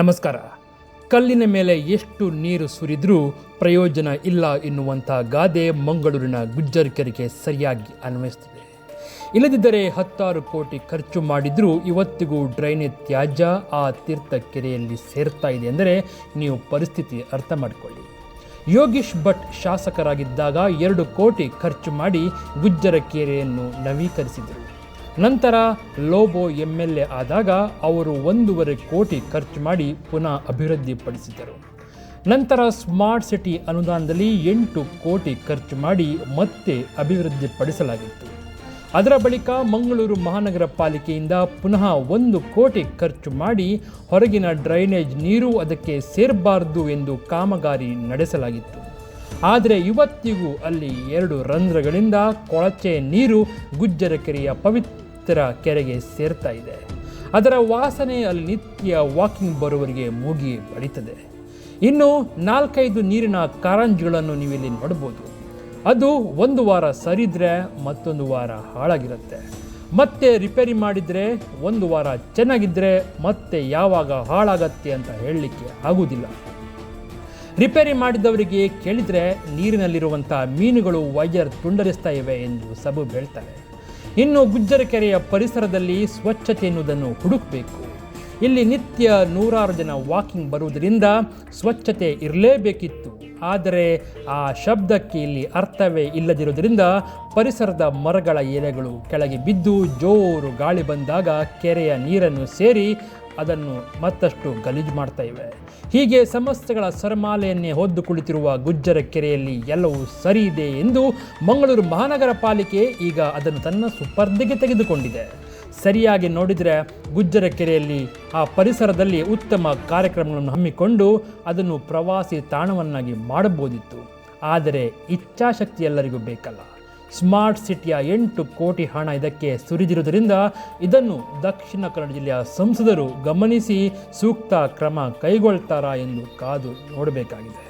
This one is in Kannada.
ನಮಸ್ಕಾರ. ಕಲ್ಲಿನ ಮೇಲೆ ಎಷ್ಟು ನೀರು ಸುರಿದ್ರೂ ಪ್ರಯೋಜನ ಇಲ್ಲ ಎನ್ನುವಂಥ ಗಾದೆ ಮಂಗಳೂರಿನ ಗುಜ್ಜರ್ ಕೆರೆಗೆ ಸರಿಯಾಗಿ ಅನ್ವಯಿಸುತ್ತದೆ ಇಲ್ಲದಿದ್ದರೆ ಹತ್ತಾರು ಕೋಟಿ ಖರ್ಚು ಮಾಡಿದರೂ ಇವತ್ತಿಗೂ ಡ್ರೈನೇಜ್ ತ್ಯಾಜ್ಯ ಆ ತೀರ್ಥ ಕೆರೆಯಲ್ಲಿ ಸೇರ್ತಾ ಇದೆ ಅಂದರೆ ನೀವು ಪರಿಸ್ಥಿತಿ ಅರ್ಥ ಮಾಡಿಕೊಳ್ಳಿ. ಯೋಗೀಶ್ ಭಟ್ ಶಾಸಕರಾಗಿದ್ದಾಗ ಎರಡು ಕೋಟಿ ಖರ್ಚು ಮಾಡಿ ಗುಜ್ಜರ ಕೆರೆಯನ್ನು ನವೀಕರಿಸಿದರು. ನಂತರ ಲೋಬೋ ಎಂ ಎಲ್ ಎ ಆದಾಗ ಅವರು ಒಂದೂವರೆ ಕೋಟಿ ಖರ್ಚು ಮಾಡಿ ಪುನಃ ಅಭಿವೃದ್ಧಿಪಡಿಸಿದರು. ನಂತರ ಸ್ಮಾರ್ಟ್ ಸಿಟಿ ಅನುದಾನದಲ್ಲಿ ಎಂಟು ಕೋಟಿ ಖರ್ಚು ಮಾಡಿ ಮತ್ತೆ ಅಭಿವೃದ್ಧಿಪಡಿಸಲಾಗಿತ್ತು. ಅದರ ಬಳಿಕ ಮಂಗಳೂರು ಮಹಾನಗರ ಪಾಲಿಕೆಯಿಂದ ಪುನಃ ಒಂದು ಕೋಟಿ ಖರ್ಚು ಮಾಡಿ ಹೊರಗಿನ ಡ್ರೈನೇಜ್ ನೀರು ಅದಕ್ಕೆ ಸೇರಬಾರದು ಎಂದು ಕಾಮಗಾರಿ ನಡೆಸಲಾಗಿತ್ತು. ಆದರೆ ಇವತ್ತಿಗೂ ಅಲ್ಲಿ ಎರಡು ರಂಧ್ರಗಳಿಂದ ಕೊಳಚೆ ನೀರು ಗುಜ್ಜರ ಕೆರೆಯ ಪವಿತ್ರ ಕೆರೆಗೆ ಸೇರ್ತಾ ಇದೆ. ಅದರ ವಾಸನೆ ಅಲ್ಲಿ ನಿತ್ಯ ವಾಕಿಂಗ್ ಬರುವವರಿಗೆ ಮೂಗಿ ಬಡಿತದೆ. ಇನ್ನು ನಾಲ್ಕೈದು ನೀರಿನ ಕಾರಂಜಿಗಳನ್ನು ನೀವಿಲ್ಲಿ ನೋಡ್ಬೋದು ಅದು ಒಂದು ವಾರ ಸರಿದ್ರೆ ಮತ್ತೊಂದು ವಾರ ಹಾಳಾಗಿರುತ್ತೆ. ಮತ್ತೆ ರಿಪೇರಿ ಮಾಡಿದರೆ ಒಂದು ವಾರ ಚೆನ್ನಾಗಿದ್ದರೆ ಮತ್ತೆ ಯಾವಾಗ ಹಾಳಾಗತ್ತೆ ಅಂತ ಹೇಳಲಿಕ್ಕೆ ಆಗುವುದಿಲ್ಲ. ರಿಪೇರಿ ಮಾಡಿದವರಿಗೆ ಕೇಳಿದರೆ ನೀರಿನಲ್ಲಿರುವಂಥ ಮೀನುಗಳು ವೈಜರ್ ತುಂಡರಿಸ್ತಾ ಇವೆ ಎಂದು ಸಬು ಹೇಳ್ತಾರೆ. ಇನ್ನು ಗುಜ್ಜರ ಕೆರೆಯ ಪರಿಸರದಲ್ಲಿ ಸ್ವಚ್ಛತೆ ಎನ್ನುವುದನ್ನು ಹುಡುಕಬೇಕು. ಇಲ್ಲಿ ನಿತ್ಯ ನೂರಾರು ಜನ ವಾಕಿಂಗ್ ಬರುವುದರಿಂದ ಸ್ವಚ್ಛತೆ ಇರಲೇಬೇಕಿತ್ತು. ಆದರೆ ಆ ಶಬ್ದಕ್ಕೆ ಇಲ್ಲಿ ಅರ್ಥವೇ ಇಲ್ಲದಿರುವುದರಿಂದ ಪರಿಸರದ ಮರಗಳ ಎಲೆಗಳು ಕೆಳಗೆ ಬಿದ್ದು ಜೋರು ಗಾಳಿ ಬಂದಾಗ ಕೆರೆಯ ನೀರನ್ನು ಸೇರಿ ಅದನ್ನು ಮತ್ತಷ್ಟು ಗಲೀಜು ಮಾಡ್ತಾ ಇವೆ. ಹೀಗೆ ಸಮಸ್ಯೆಗಳ ಸರಮಾಲೆಯನ್ನೇ ಹೊದ್ದು ಕುಳಿತಿರುವ ಗುಜ್ಜರ ಕೆರೆಯಲ್ಲಿ ಎಲ್ಲವೂ ಸರಿ ಇದೆ ಎಂದು ಮಂಗಳೂರು ಮಹಾನಗರ ಪಾಲಿಕೆ ಈಗ ಅದನ್ನು ತನ್ನ ಸುಪರ್ದಿಗೆ ತೆಗೆದುಕೊಂಡಿದೆ. ಸರಿಯಾಗಿ ನೋಡಿದರೆ ಗುಜ್ಜರ ಕೆರೆಯಲ್ಲಿ ಆ ಪರಿಸರದಲ್ಲಿ ಉತ್ತಮ ಕಾರ್ಯಕ್ರಮಗಳನ್ನು ಹಮ್ಮಿಕೊಂಡು ಅದನ್ನು ಪ್ರವಾಸಿ ತಾಣವನ್ನಾಗಿ ಮಾಡಬಹುದಿತ್ತು. ಆದರೆ ಇಚ್ಛಾಶಕ್ತಿ ಎಲ್ಲರಿಗೂ ಬೇಕಲ್ಲ. ಸ್ಮಾರ್ಟ್ ಸಿಟಿಯ ಎಂಟು ಕೋಟಿ ಹಣ ಇದಕ್ಕೆ ಸುರಿದಿರುವುದರಿಂದ ಇದನ್ನು ದಕ್ಷಿಣ ಕನ್ನಡ ಜಿಲ್ಲೆಯ ಸಂಸದರು ಗಮನಿಸಿ ಸೂಕ್ತ ಕ್ರಮ ಕೈಗೊಳ್ತಾರಾ ಎಂದು ಕಾದು ನೋಡಬೇಕಾಗಿದೆ.